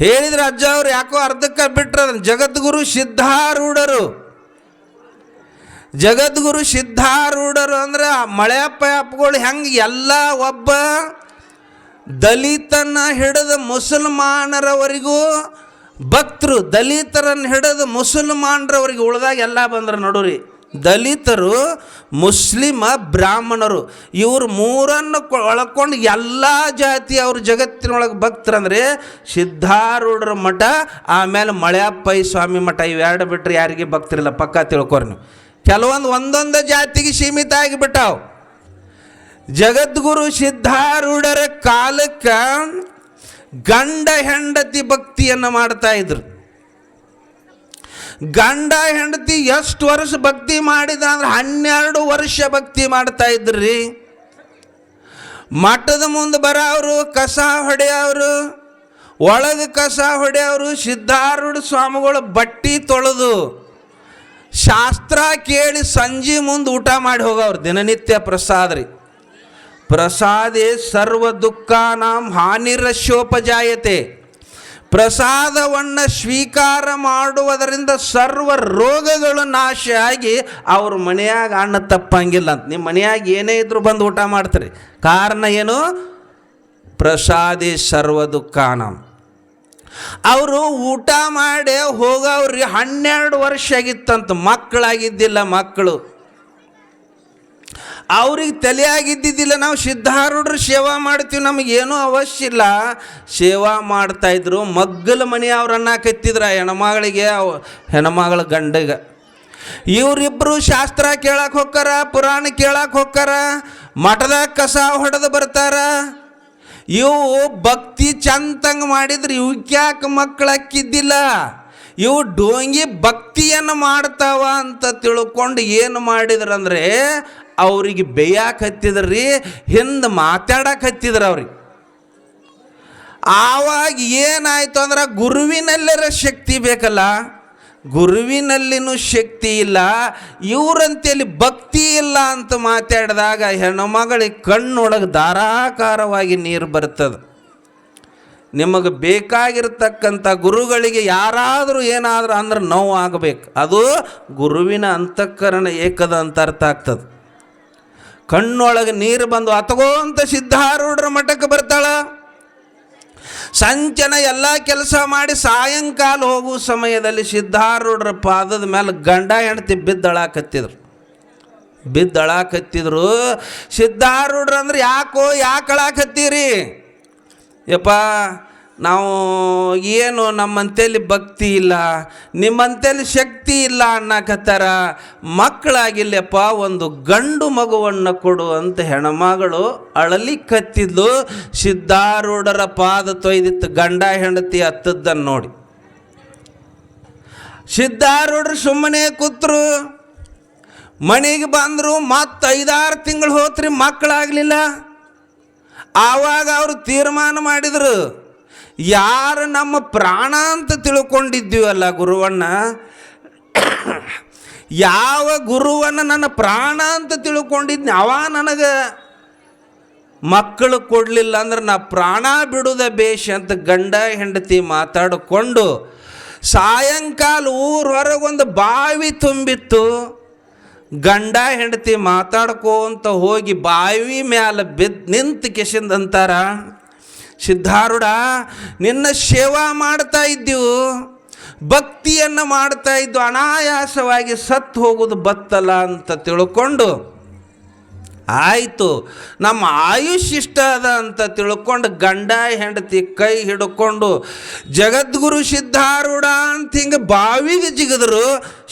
ಹೇಳಿದ್ರೆ ಅಜ್ಜ ಅವ್ರು ಯಾಕೋ ಅರ್ಧಕ್ಕೆ ಬಿಟ್ರ ಜಗದ್ಗುರು ಸಿದ್ಧಾರೂಢರು. ಜಗದ್ಗುರು ಸಿದ್ಧಾರೂಢರು ಅಂದ್ರೆ ಆ ಮಳೆಯಪ್ಪ ಅಪ್ಪಗಳು ಹೆಂಗೆ ಎಲ್ಲ ಒಬ್ಬ ದಲಿತನ ಹಿಡಿದ ಮುಸಲ್ಮಾನರವರಿಗೂ ಭಕ್ತರು ದಲಿತರನ್ನು ಹಿಡಿದು ಮುಸಲ್ಮಾನರವರೆಗೆ ಉಳಿದಾಗ ಎಲ್ಲ ಬಂದ್ರೆ ನೋಡ್ರಿ ದಲಿತರು, ಮುಸ್ಲಿಮ, ಬ್ರಾಹ್ಮಣರು, ಇವರು ಮೂರನ್ನು ಒಳಕೊಂಡು ಎಲ್ಲ ಜಾತಿ ಅವ್ರ ಜಗತ್ತಿನೊಳಗೆ ಭಕ್ತರಂದ್ರೆ ಸಿದ್ಧಾರೂಢರ ಮಠ, ಆಮೇಲೆ ಮಳೆಯಪ್ಪಯ್ಯ ಸ್ವಾಮಿ ಮಠ ಇವೆರಡು ಬಿಟ್ಟರೆ ಯಾರಿಗೆ ಭಕ್ತರಿಲ್ಲ, ಪಕ್ಕ ತಿಳ್ಕೊರಿ ನೀವು. ಕೆಲವೊಂದು ಒಂದೊಂದು ಜಾತಿಗೆ ಸೀಮಿತ ಆಗಿಬಿಟ್ಟಾವು. ಜಗದ್ಗುರು ಸಿದ್ಧಾರೂಢರ ಕಾಲಕ್ಕೆ ಗಂಡ ಹೆಂಡತಿ ಭಕ್ತಿಯನ್ನು ಮಾಡ್ತಾ ಇದ್ರು. ಗಂಡ ಹೆಂಡತಿ ಎಷ್ಟು ವರ್ಷ ಭಕ್ತಿ ಮಾಡಿದ ಅಂದ್ರೆ ಹನ್ನೆರಡು ವರ್ಷ ಭಕ್ತಿ ಮಾಡ್ತಾ ಇದ್ರಿ. ಮಠದ ಮುಂದೆ ಬರೋರು ಕಸ ಹೊಡೆಯವರು, ಒಳಗೆ ಕಸ ಹೊಡೆಯವರು, ಸಿದ್ಧಾರೂಢ ಸ್ವಾಮಿಗಳು ಬಟ್ಟಿ ತೊಳೆದು ಶಾಸ್ತ್ರ ಕೇಳಿ ಸಂಜೆ ಮುಂದೆ ಊಟ ಮಾಡಿ ಹೋಗವ್ರು, ದಿನನಿತ್ಯ ಪ್ರಸಾದ ರೀ. ಪ್ರಸಾದೇ ಸರ್ವ ದುಃಖ ನಮ್ಮ ಹಾನಿರಶೋಪಜಾಯತೆ. ಪ್ರಸಾದವನ್ನು ಸ್ವೀಕಾರ ಮಾಡುವುದರಿಂದ ಸರ್ವ ರೋಗಗಳು ನಾಶ ಆಗಿ ಅವ್ರ ಮನೆಯಾಗ ಅಣ್ಣ ತಪ್ಪಂಗಿಲ್ಲ ಅಂತ. ನಿಮ್ಮ ಮನೆಯಾಗ ಏನೇ ಇದ್ರೂ ಬಂದು ಊಟ ಮಾಡ್ತಾರೆ. ಕಾರಣ ಏನು? ಪ್ರಸಾದಿ ಸರ್ವ ದುಃಖಾನ. ಅವರು ಊಟ ಮಾಡಿ ಹೋಗೋವ್ರಿ. ಹನ್ನೆರಡು ವರ್ಷ ಆಗಿತ್ತಂತ. ಮಕ್ಕಳಾಗಿದ್ದಿಲ್ಲ ಮಕ್ಕಳು. ಅವ್ರಿಗೆ ತಲೆಯಾಗಿದ್ದಿದ್ದಿಲ್ಲ, ನಾವು ಸಿದ್ಧಾರೂಢರು ಸೇವಾ ಮಾಡ್ತೀವಿ ನಮಗೇನೂ ಅವಶ್ಯ ಇಲ್ಲ. ಸೇವಾ ಮಾಡ್ತಾಯಿದ್ರು ಮಗ್ಗಲ ಅವರನ್ನ ಕತ್ತಿದ್ರ ಹೆಣ್ಮಗಳಿಗೆ ಅವ, ಹೆಣ್ಮಗಳ ಗಂಡಗ. ಇವರಿಬ್ಬರು ಶಾಸ್ತ್ರ ಕೇಳಕ್ಕೆ ಹೋಗ್ತಾರ ಪುರಾಣ ಕೇಳಕ್ಕೆ ಹೋಗ್ತಾರ ಮಠದಾಗ ಕಸ ಹೊಡೆದು ಬರ್ತಾರ. ಇವು ಭಕ್ತಿ ಚಂತಂಗೆ ಮಾಡಿದ್ರೆ ಇವಕ್ಯಾಕೆ ಮಕ್ಕಳು ಅಕ್ಕಿದ್ದಿಲ್ಲ? ಇವು ಡೋಂಗಿ ಭಕ್ತಿಯನ್ನು ಮಾಡ್ತಾವ ಅಂತ ತಿಳ್ಕೊಂಡು ಏನು ಮಾಡಿದ್ರಂದ್ರೆ ಅವ್ರಿಗೆ ಬೇಯಕ್ಕೆ ಹತ್ತಿದ್ರಿ ಹಿಂದೆ ಮಾತಾಡಕ್ಕೆ ಹತ್ತಿದ್ರು ಅವ್ರಿಗೆ. ಆವಾಗ ಏನಾಯ್ತು ಅಂದ್ರೆ ಗುರುವಿನಲ್ಲಿರ ಶಕ್ತಿ ಬೇಕಲ್ಲ, ಗುರುವಿನಲ್ಲಿನೂ ಶಕ್ತಿ ಇಲ್ಲ ಇವರಂತೇಳಿ ಭಕ್ತಿ ಇಲ್ಲ ಅಂತ ಮಾತಾಡಿದಾಗ ಹೆಣ್ಣುಮಗಳಿಗೆ ಕಣ್ಣೊಳಗೆ ಧಾರಾಕಾರವಾಗಿ ನೀರು ಬರ್ತದೆ. ನಿಮಗೆ ಬೇಕಾಗಿರ್ತಕ್ಕಂಥ ಗುರುಗಳಿಗೆ ಯಾರಾದರೂ ಏನಾದರೂ ಅಂದ್ರೆ ನೋವು ಆಗಬೇಕು ಅದು ಗುರುವಿನ ಅಂತಃಕರಣ ಏಕದ ಅಂತ ಅರ್ಥ ಆಗ್ತದೆ. ಕಣ್ಣೊಳಗೆ ನೀರು ಬಂದು ಅತಗೋಂತ ಸಿದ್ಧಾರೂಢರ ಮಠಕ್ಕೆ ಬರ್ತಾಳ. ಸಂಚನ ಎಲ್ಲ ಕೆಲಸ ಮಾಡಿ ಸಾಯಂಕಾಲ ಹೋಗುವ ಸಮಯದಲ್ಲಿ ಸಿದ್ಧಾರೂಢರ ಪಾದದ ಮೇಲೆ ಗಂಡ ಹೆಂಡತಿ ಬಿದ್ದಳಾಕತ್ತಿದ್ರು. ಬಿದ್ದಳಾಕತ್ತಿದ್ರು. ಸಿದ್ಧಾರೂಢರು ಅಂದ್ರೆ ಯಾಕೋ ಯಾಕಳಾಕತ್ತೀರಿ? ಯಪ್ಪ ನಾವು ಏನು ನಮ್ಮಂತೇಲಿ ಭಕ್ತಿ ಇಲ್ಲ, ನಿಮ್ಮಂತೇಲಿ ಶಕ್ತಿ ಇಲ್ಲ ಅನ್ನಕತ್ತಾರ, ಮಕ್ಕಳಾಗಿಲ್ಲಪ್ಪ, ಒಂದು ಗಂಡು ಮಗುವನ್ನು ಕೊಡು ಅಂತ ಹೆಣ್ಮಗಳು ಅಳಲಿಕ್ಕತ್ತಿದ್ಲು ಸಿದ್ಧಾರೂಢರ ಪಾದ ತೊಯ್ದಿತ್ತು, ಗಂಡ ಹೆಂಡತಿ ಹತ್ತದ್ದನ್ನು ನೋಡಿ. ಸಿದ್ಧಾರೂಢರು ಸುಮ್ಮನೆ ಕೂತ್ರು, ಮನೆಗೆ ಬಂದರು, ಮತ್ತು ಐದಾರು ತಿಂಗಳು ಹೋತ್ರಿ ಮಕ್ಕಳಾಗಲಿಲ್ಲ. ಆವಾಗ ಅವರು ತೀರ್ಮಾನ ಮಾಡಿದರು ಯಾರು ನಮ್ಮ ಪ್ರಾಣ ಅಂತ ತಿಳ್ಕೊಂಡಿದ್ದೀವಲ್ಲ ಗುರುವಣ್ಣ ಯಾವ ಗುರುವನ್ನು ನನ್ನ ಪ್ರಾಣ ಅಂತ ತಿಳ್ಕೊಂಡಿದ್ನಿ? ಅವ ನನಗೆ ಮಕ್ಕಳು ಕೊಡಲಿಲ್ಲ ಅಂದ್ರೆ ನಾ ಪ್ರಾಣ ಬಿಡುದ ಬೇಷ್ ಅಂತ ಗಂಡ ಹೆಂಡತಿ ಮಾತಾಡಿಕೊಂಡು ಸಾಯಂಕಾಲ ಊರ ಹೊರಗೊಂದು ಬಾವಿ ತುಂಬಿತ್ತು. ಗಂಡ ಹೆಂಡತಿ ಮಾತಾಡ್ಕೋಂತ ಹೋಗಿ ಬಾವಿ ಮ್ಯಾಲ ಬಿದ್ದು ನಿಂತು ಕೆಸಿಂದ ಅಂತಾರ. ಸಿದ್ಧಾರೂಢ, ನಿನ್ನ ಸೇವಾ ಮಾಡ್ತಾ ಇದ್ದೆವು, ಭಕ್ತಿಯನ್ನು ಮಾಡ್ತಾ ಇದ್ದು ಅನಾಯಾಸವಾಗಿ ಸತ್ತು ಹೋಗೋದು ಬತ್ತಲ್ಲ ಅಂತ ತಿಳ್ಕೊಂಡು, ಆಯಿತು, ನಮ್ಮ ಆಯುಷ್ ಇಷ್ಟ ಅದ ಅಂತ ತಿಳ್ಕೊಂಡು ಗಂಡ ಹೆಂಡತಿ ಕೈ ಹಿಡ್ಕೊಂಡು, ಜಗದ್ಗುರು ಸಿದ್ಧಾರೂಢ ಅಂತ ಹಿಂಗೆ ಬಾವಿಗೆ ಜಿಗಿದ್ರು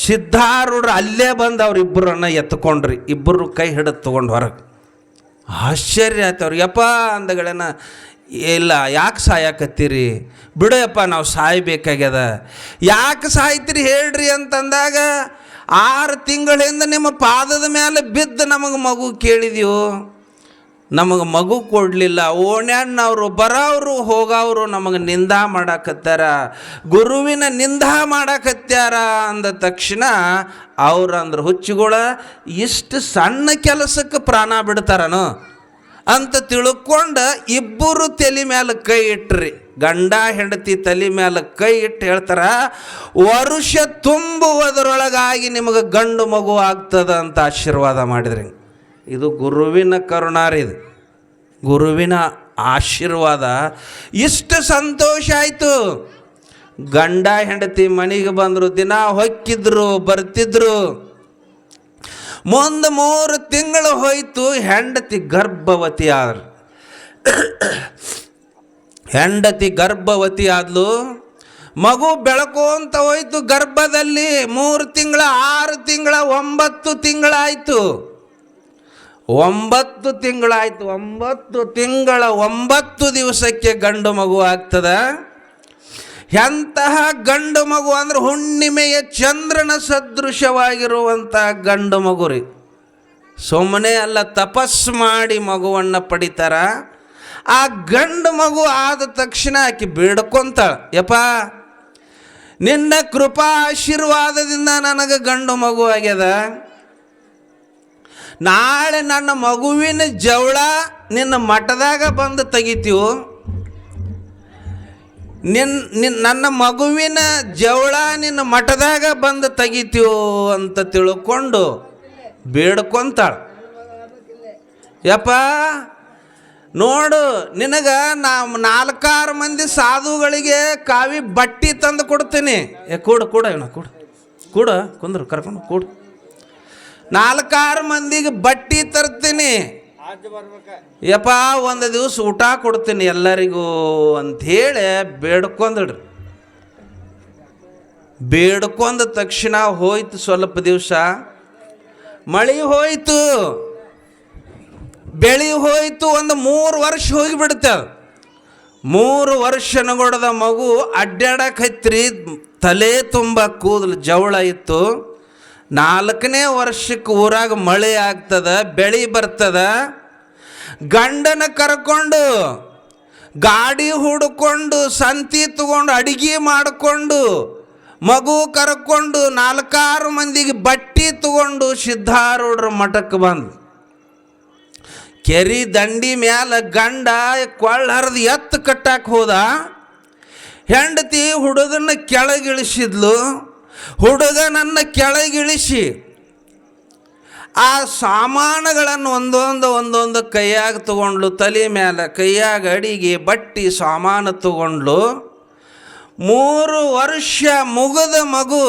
ಸಿದ್ಧಾರೂಢ ಅಲ್ಲೇ ಬಂದು ಅವ್ರಿಬ್ಬರನ್ನ ಎತ್ಕೊಂಡ್ರಿ ಇಬ್ಬರು ಕೈ ಹಿಡಿದು ತೊಗೊಂಡು ಹೊರಗೆ. ಆಶ್ಚರ್ಯ ಆಯ್ತು ಅವ್ರಿಗೆ. ಯಪ್ಪ ಅಂದಗಳನ್ನ ಇಲ್ಲ, ಯಾಕೆ ಸಾಯಕತ್ತೀರಿ? ಬಿಡಯಪ್ಪ ನಾವು ಸಾಯಬೇಕಾಗ್ಯದ. ಯಾಕೆ ಸಾಯ್ತೀರಿ ಹೇಳ್ರಿ ಅಂತಂದಾಗ, ಆರು ತಿಂಗಳಿಂದ ನಿಮ್ಮ ಪಾದದ ಮೇಲೆ ಬಿದ್ದು ನಮಗೆ ಮಗು ಕೇಳಿದೆವು ನಮಗೆ ಮಗು ಕೊಡಲಿಲ್ಲ. ಓಣ್ಯಾಣ್ಣವರು ಬರೋರು ಹೋಗೋವ್ರು ನಮಗೆ ನಿಂದ ಮಾಡಾಕತ್ತಾರ. ಗುರುವಿನ ನಿಂದ ಮಾಡಾಕತ್ಯಾರ ಅಂದ ತಕ್ಷಣ ಅವ್ರು ಅಂದ್ರೆ ಹುಚ್ಚುಗಳ ಇಷ್ಟು ಸಣ್ಣ ಕೆಲಸಕ್ಕೆ ಪ್ರಾಣ ಬಿಡ್ತಾರನು? ಅಂತ ತಿಳ್ಕೊಂಡು ಇಬ್ಬರು ತಲೆ ಮೇಲೆ ಕೈ ಇಟ್ರಿ. ಗಂಡ ಹೆಂಡತಿ ತಲೆ ಮೇಲೆ ಕೈ ಇಟ್ಟು ಹೇಳ್ತಾರ, ವರುಷ ತುಂಬುವುದರೊಳಗಾಗಿ ನಿಮಗೆ ಗಂಡು ಮಗು ಆಗ್ತದ ಅಂತ ಆಶೀರ್ವಾದ ಮಾಡಿದ್ರಿ. ಇದು ಗುರುವಿನ ಕರುಣಾರಿದು ಗುರುವಿನ ಆಶೀರ್ವಾದ. ಇಷ್ಟು ಸಂತೋಷ ಆಯಿತು. ಗಂಡ ಹೆಂಡತಿ ಮನೆಗೆ ಬಂದರು, ದಿನ ಹೊಕ್ಕಿದ್ರು, ಬರ್ತಿದ್ರು. ಮುಂದೆ ಮೂರು ತಿಂಗಳು ಹೋಯಿತು ಹೆಂಡತಿ ಗರ್ಭವತಿ ಆದ್ರು. ಹೆಂಡತಿ ಗರ್ಭವತಿ ಆದ್ಲು, ಮಗು ಬೆಳಕೋಂತ ಹೋಯ್ತು ಗರ್ಭದಲ್ಲಿ, ಮೂರು ತಿಂಗಳ, ಆರು ತಿಂಗಳ, ಒಂಬತ್ತು ತಿಂಗಳಾಯಿತು ಒಂಬತ್ತು ತಿಂಗಳಾಯ್ತು, ಒಂಬತ್ತು ತಿಂಗಳ, ಒಂಬತ್ತು ದಿವಸಕ್ಕೆ ಗಂಡು ಮಗು ಆಗ್ತದ. ಎಂತಹ ಗಂಡು ಮಗು ಅಂದ್ರೆ ಹುಣ್ಣಿಮೆಯ ಚಂದ್ರನ ಸದೃಶವಾಗಿರುವಂಥ ಗಂಡು ಮಗು ರೀ. ಸುಮ್ಮನೆ ಅಲ್ಲ, ತಪಸ್ ಮಾಡಿ ಮಗುವನ್ನು ಪಡಿತಾರ. ಆ ಗಂಡು ಮಗು ಆದ ತಕ್ಷಣ ಆಕೆ ಬೇಡ್ಕೊಂತಾಳ ಯಪ್ಪ, ನಿನ್ನ ಕೃಪಾ ಆಶೀರ್ವಾದದಿಂದ ನನಗೆ ಗಂಡು ಮಗು ಆಗ್ಯದ. ನಾಳೆ ನನ್ನ ಮಗುವಿನ ಜವಳ ನಿನ್ನ ಮಠದಾಗ ಬಂದು ತೆಗಿತೀವು. ನಿನ್ ನಿನ್, ನನ್ನ ಮಗುವಿನ ಜವಳ ನಿನ್ನ ಮಠದಾಗ ಬಂದು ತೆಗಿತೀವೋ ಅಂತ ತಿಳ್ಕೊಂಡು ಬೇಡ್ಕೊಂತಾಳೆ. ಯಪ್ಪ, ನೋಡು, ನಿನಗೆ ನಾ ನಾಲ್ಕಾರು ಮಂದಿ ಸಾಧುಗಳಿಗೆ ಕಾವಿ ಬಟ್ಟಿ ತಂದು ಕೊಡ್ತೀನಿ. ಏ, ಕೂಡು, ಕೂಡ ಇವನ, ಕೂಡು. ಕೂಡ, ಕುಂದ್ರು, ಕರ್ಕೊಂಡು, ಕೂಡು. ನಾಲ್ಕಾರು ಮಂದಿಗೆ ಬಟ್ಟಿ ತರ್ತೀನಿ. ಯಪ್ಪ, ಒಂದು ದಿವಸ ಊಟ ಕೊಡ್ತೀನಿ ಎಲ್ಲರಿಗೂ ಅಂಥೇಳಿ ಬೇಡ್ಕೊಂಡ್ರಿ ಬೇಡ್ಕೊಂಡ ತಕ್ಷಣ ಹೋಯ್ತು ಸ್ವಲ್ಪ ದಿವಸ. ಮಳೆ ಹೋಯ್ತು. ಬೆಳಿ ಹೋಯ್ತು ಒಂದು ಮೂರು ವರ್ಷ ಹೋಗಿಬಿಡುತ್ತೆ. ಮೂರು ವರ್ಷ ನಗೊಡದ ಮಗು ಅಡ್ಡಾಡಕ್ಕೆ ಹತ್ತಿರಿ ತಲೆ ತುಂಬ ಕೂದಲು ಜವಳ ಇತ್ತು. ನಾಲ್ಕನೇ ವರ್ಷಕ್ಕೆ ಊರಾಗ ಮಳೆ ಆಗ್ತದ, ಬೆಳೆ ಬರ್ತದ, ಗಂಡನ ಕರ್ಕೊಂಡು ಗಾಡಿ ಹುಡ್ಕೊಂಡು, ಸಂತಿ ತಗೊಂಡು ಅಡಿಗೆ ಮಾಡಿಕೊಂಡು, ಮಗು ಕರ್ಕೊಂಡು ನಾಲ್ಕಾರು ಮಂದಿಗೆ ಬಟ್ಟಿ ತಗೊಂಡು ಸಿದ್ಧಾರೂಢರ ಮಠಕ್ಕೆ ಬಂದು ಕೆರಿ ದಂಡಿ ಮ್ಯಾಲೆ ಗಂಡ ಕೊಳ್ಳ ಹರಿದು ಎತ್ತು ಕಟ್ಟಾಕೆ ಹೋದ, ಹೆಂಡತಿ ಹುಡುಗನ ಕೆಳಗಿಳಿಸಿದ್ಲು. ಹುಡುಗನನ್ನು ಕೆಳಗಿಳಿಸಿ ಆ ಸಾಮಾನುಗಳನ್ನು ಒಂದೊಂದು ಒಂದೊಂದು ಕೈಯಾಗ ತಗೊಂಡ್ಲು, ತಲೆ ಮೇಲೆ ಕೈಯಾಗ ಅಡಿಗೆ, ಬಟ್ಟಿ, ಸಾಮಾನು ತಗೊಂಡ್ಲು. ಮೂರು ವರ್ಷ ಮುಗಿದ ಮಗು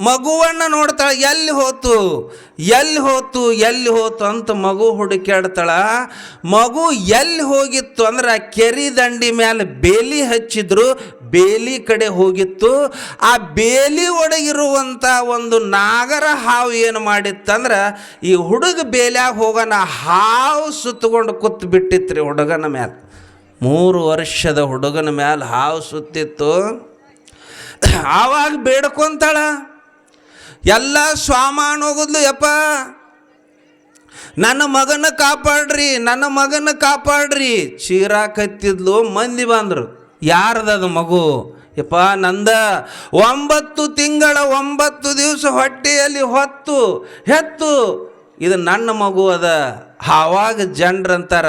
ಮಗುವನ್ನು ನೋಡ್ತಾಳೆ, ಎಲ್ಲಿ ಹೋತು? ಎಲ್ಲಿ ಹೋತು? ಎಲ್ಲಿ ಹೋತು ಅಂತ ಮಗು ಹುಡುಕಾಡ್ತಾಳ ಮಗು ಎಲ್ಲಿ ಹೋಗಿತ್ತು ಅಂದ್ರೆ ಆ ಕೆರಿ ದಂಡಿ ಮೇಲೆ ಬೇಲಿ ಹಚ್ಚಿದ್ರು, ಬೇಲಿ ಕಡೆ ಹೋಗಿತ್ತು. ಆ ಬೇಲಿ ಒಳಗಿರುವಂಥ ಒಂದು ನಾಗರ ಹಾವು ಏನು ಮಾಡಿತ್ತಂದ್ರೆ, ಈ ಹುಡುಗ ಬೇಲಿಯಾಗ ಹೋಗೋಣ ಹಾವು ಸುತ್ತಕೊಂಡು ಕೂತ್ ರೀ ಹುಡುಗನ ಮೇಲೆ ಮೂರು ವರ್ಷದ ಹುಡುಗನ ಮೇಲೆ ಹಾವು ಸುತ್ತಿತ್ತು. ಆವಾಗ ಬೇಡ್ಕೊಂತಾಳ. ಎಲ್ಲ ಸ್ವಾಮಾನ ಹೋಗಿದ್ಲು, ಯಪ್ಪ, ನನ್ನ ಮಗನ ಕಾಪಾಡ್ರಿ, ನನ್ನ ಮಗನ ಕಾಪಾಡ್ರಿ. ಚೀರಾಕತ್ತಿದ್ಲು, ಮಂದಿ ಬಂದರು. ಯಾರ್ದದು ಮಗು? ಯಪ್ಪ, ನಂದ ಒಂಬತ್ತು ತಿಂಗಳ ಒಂಬತ್ತು ದಿವಸ ಹೊಟ್ಟೆಯಲ್ಲಿ ಹೊತ್ತು, ಹೆತ್ತು ಇದು ನನ್ನ ಮಗು ಅದ. ಆವಾಗ ಜನರಂತಾರ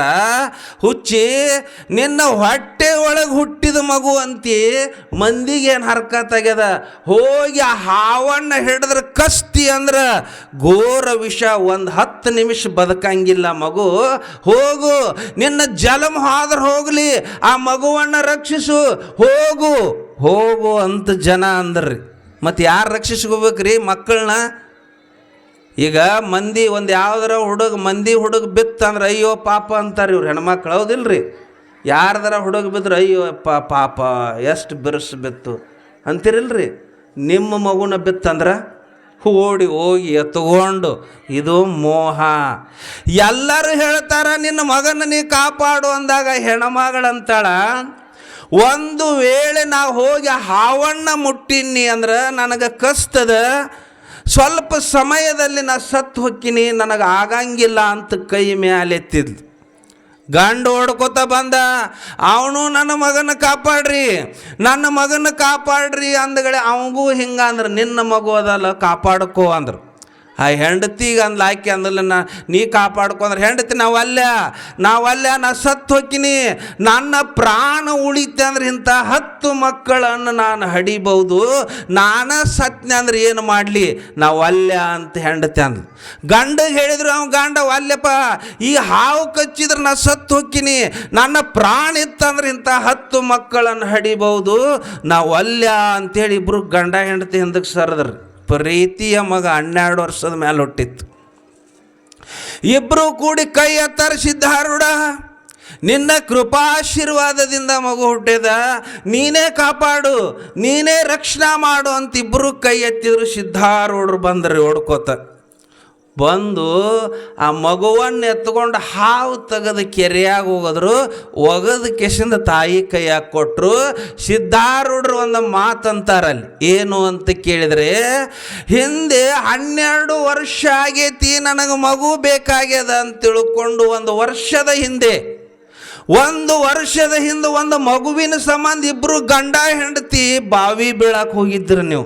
ಹುಚ್ಚಿ, ನಿನ್ನ ಹೊಟ್ಟೆ ಒಳಗೆ ಹುಟ್ಟಿದ ಮಗು ಅಂತಿ, ಮಂದಿಗೆ ಏನು ಹರ್ಕತ್ತಾಗ್ಯದ ಹೋಗಿ ಆ ಹಾವನ್ನ ಹಿಡಿದ್ರೆ ಕಸ್ತಿ ಅಂದ್ರೆ ಘೋರ ವಿಷ, ಒಂದು ಹತ್ತು ನಿಮಿಷ ಬದುಕಂಗಿಲ್ಲ ಮಗು. ಹೋಗು, ನಿನ್ನ ಜಲಮ ಆದ್ರೆ ಹೋಗಲಿ, ಆ ಮಗುವನ್ನು ರಕ್ಷಿಸು. ಹೋಗು ಹೋಗು ಅಂತ ಜನ ಅಂದ್ರಿ. ಮತ್ತು ಯಾರು ರಕ್ಷಿಸ್ಕೋಬೇಕ್ರಿ ಮಕ್ಕಳನ್ನ ಈಗ ಮಂದಿ ಒಂದು ಯಾವ್ದಾರ ಹುಡುಗ ಮಂದಿ ಹುಡುಗ ಬಿತ್ತಂದ್ರೆ ಅಯ್ಯೋ ಪಾಪ ಅಂತಾರೆ ಇವ್ರು ಹೆಣ್ಮಕ್ಳು, ಹೌದಿಲ್ರಿ? ಯಾರ್ದಾರ ಹುಡುಗ ಬಿದ್ರೆ ಅಯ್ಯೋ ಪಾಪ, ಎಷ್ಟು ಬಿರುಸು ಬಿತ್ತು ಅಂತಿರಲ್ರಿ? ನಿಮ್ಮ ಮಗುನ ಬಿತ್ತಂದ್ರೆ ಓಡಿ ಹೋಗಿ ಎತ್ಕೊಂಡು, ಇದು ಮೋಹ. ಎಲ್ಲರೂ ಹೇಳ್ತಾರೆ, ನಿನ್ನ ಮಗನ ನೀ ಕಾಪಾಡು ಅಂದಾಗ ಹೆಣ್ಮಗಳಂತಾಳ, ಒಂದು ವೇಳೆ ನಾ ಹೋಗಿ ಹಾವಣ್ಣ ಮುಟ್ಟಿನಿ ಅಂದ್ರೆ ನನಗೆ ಕಸ್ತದ ಸ್ವಲ್ಪ ಸಮಯದಲ್ಲಿ ನಾ ಸತ್ತು ಹೊಕ್ಕಿನಿ, ನನಗೆ ಆಗಂಗಿಲ್ಲ ಅಂತ ಕೈ ಮ್ಯಾಲೆತ್ತಿದ್ಲು ಗಂಡು ಹೊಡ್ಕೋತ ಬಂದ, ಅವನು ನನ್ನ ಮಗನ ಕಾಪಾಡ್ರಿ, ನನ್ನ ಮಗನ ಕಾಪಾಡ್ರಿ ಅಂದಗಳೆ, ಅವಂಗೂ ಹಿಂಗೆ ಅಂದ್ರೆ, ನಿನ್ನ ಮಗು ಅದಲ್ಲ, ಕಾಪಾಡ್ಕೋ ಅಂದ್ರು. ಆ ಹೆಂಡತಿಗೆ ಅಂದ್ಲ ಆಕೆ ಅಂದಲ್ಲ ನಾ ನೀ ಕಾಪಾಡ್ಕೊಂಡ್ರೆ ಹೆಂಡತಿ ನಾವಲ್ಲ ನಾವಲ್ಲ ನಾ ಸತ್ತು ಹೋಗ್ತೀನಿ ನನ್ನ ಪ್ರಾಣ ಉಳಿತೆ ಅಂದ್ರೆ ಇಂಥ ಹತ್ತು ಮಕ್ಕಳನ್ನು ನಾನು ಹಡಿಬಹುದು. ನಾನ ಸತ್ನೆ ಅಂದ್ರೆ ಏನು ಮಾಡಲಿ? ನಾವಲ್ಲ ಅಂತ ಹೆಂಡತಿ ಅಂದ್ಲು. ಗಂಡ ಹೇಳಿದ್ರು ಅವ್ನು ಗಂಡ ಅಲ್ಲಪ್ಪ ಈ ಹಾವು ಕಚ್ಚಿದ್ರೆ ನಾ ಸತ್ತು ಹೋಗ್ತೀನಿ ನನ್ನ ಪ್ರಾಣ ಇತ್ತಂದ್ರೆ ಇಂಥ ಹತ್ತು ಮಕ್ಕಳನ್ನು ಹಡಿಬಹುದು. ನಾವಲ್ಲ ಅಂತೇಳಿ ಇಬ್ಬರು ಗಂಡ ಹೆಂಡತಿ ಹಿಂದಕ್ಕೆ ಸರದ್ರಿ. ಪ್ರೀತಿಯ ಮಗ ಹನ್ನೆರಡು ವರ್ಷದ ಮೇಲೆ ಹುಟ್ಟಿತ್ತು. ಇಬ್ಬರು ಕೂಡಿ ಕೈ ಎತ್ತರಿಸಿದ್ದ ಸಿದ್ಧಾರೂಢ ನಿನ್ನ ಕೃಪಾಶೀರ್ವಾದದಿಂದ ಮಗು ಹುಟ್ಟಿದ, ನೀನೇ ಕಾಪಾಡು, ನೀನೇ ರಕ್ಷಣಾ ಮಾಡು ಅಂತ ಇಬ್ಬರು ಕೈ ಎತ್ತಿದ್ರು ಸಿದ್ಧಾರೂಢರು ಬಂದ್ರಿ ಓಡ್ಕೋತ. ಬಂದು ಆ ಮಗುವನ್ನು ಎತ್ಕೊಂಡು ಹಾವು ತೆಗೆದು ಕೆರೆಯಾಗ ಹೋಗಿದ್ರು, ಒಗದ ಕೆಸಿಂದ ತಾಯಿ ಕೈಯಾಗ ಕೊಟ್ಟರು ಸಿದ್ಧಾರೂಢರು ಒಂದು ಮಾತಂತಾರಲ್ಲಿ, ಏನು ಅಂತ ಕೇಳಿದರೆ, ಹಿಂದೆ ಹನ್ನೆರಡು ವರ್ಷ ಆಗೈತಿ, ನನಗೆ ಮಗು ಬೇಕಾಗ್ಯದ ಅಂತ ತಿಳ್ಕೊಂಡು ಒಂದು ವರ್ಷದ ಹಿಂದೆ, ಒಂದು ವರ್ಷದ ಹಿಂದೆ ಒಂದು ಮಗುವಿನ ಸಂಬಂಧ ಇಬ್ಬರು ಗಂಡ ಹೆಂಡತಿ ಬಾವಿ ಬೀಳಕ್ಕೆ ಹೋಗಿದ್ರು ನೀವು.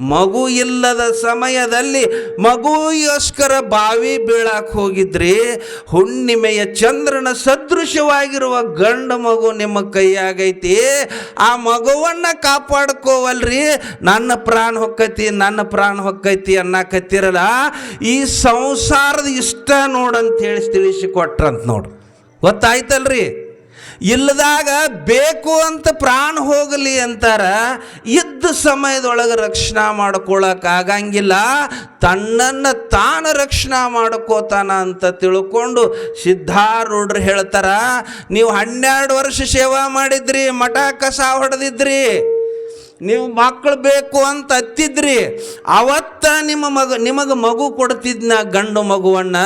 ಮಗು ಇಲ್ಲದ ಸಮಯದಲ್ಲಿ ಮಗುಗೋಸ್ಕರ ಬಾವಿ ಬೀಳಕ್ಕೆ ಹೋಗಿದ್ರಿ. ಹುಣ್ಣಿಮೆಯ ಚಂದ್ರನ ಸದೃಶವಾಗಿರುವ ಗಂಡು ಮಗು ನಿಮ್ಮ ಕೈಯಾಗೈತಿ. ಆ ಮಗುವನ್ನು ಕಾಪಾಡ್ಕೋವಲ್ರಿ. ನನ್ನ ಪ್ರಾಣ ಹೊಕ್ಕೈತಿ, ನನ್ನ ಪ್ರಾಣ ಹೊಕ್ಕೈತಿ ಅನ್ನಕತ್ತಿರಲ್ಲ. ಈ ಸಂಸಾರದ ಇಷ್ಟ ನೋಡಂತ ಹೇಳಿ ತಿಳಿಸಿ ಕೊಟ್ರಂತ ನೋಡು. ಗೊತ್ತಾಯ್ತಲ್ರಿ? ಇಲ್ಲದಾಗ ಬೇಕು ಅಂತ ಪ್ರಾಣ ಹೋಗಲಿ ಅಂತಾರ, ಇದ್ದ ಸಮಯದೊಳಗೆ ರಕ್ಷಣಾ ಮಾಡ್ಕೊಳಕ್ ಆಗಂಗಿಲ್ಲ. ತನ್ನನ್ನು ತಾನು ರಕ್ಷಣಾ ಮಾಡ್ಕೋತಾನ ಅಂತ ತಿಳ್ಕೊಂಡು ಸಿದ್ಧಾರೂಢರು ಹೇಳ್ತಾರ, ನೀವು ಹನ್ನೆರಡು ವರ್ಷ ಸೇವಾ ಮಾಡಿದ್ರಿ, ಮಠ ಕಸ ಹೊಡೆದಿದ್ರಿ, ನೀವು ಮಕ್ಕಳು ಬೇಕು ಅಂತ ಹತ್ತಿದ್ರಿ ಅವತ್ತ ನಿಮ್ಮ ಮಗ, ನಿಮಗೆ ಮಗು ಕೊಡ್ತಿದ್ನ ಗಂಡು ಮಗುವನ್ನು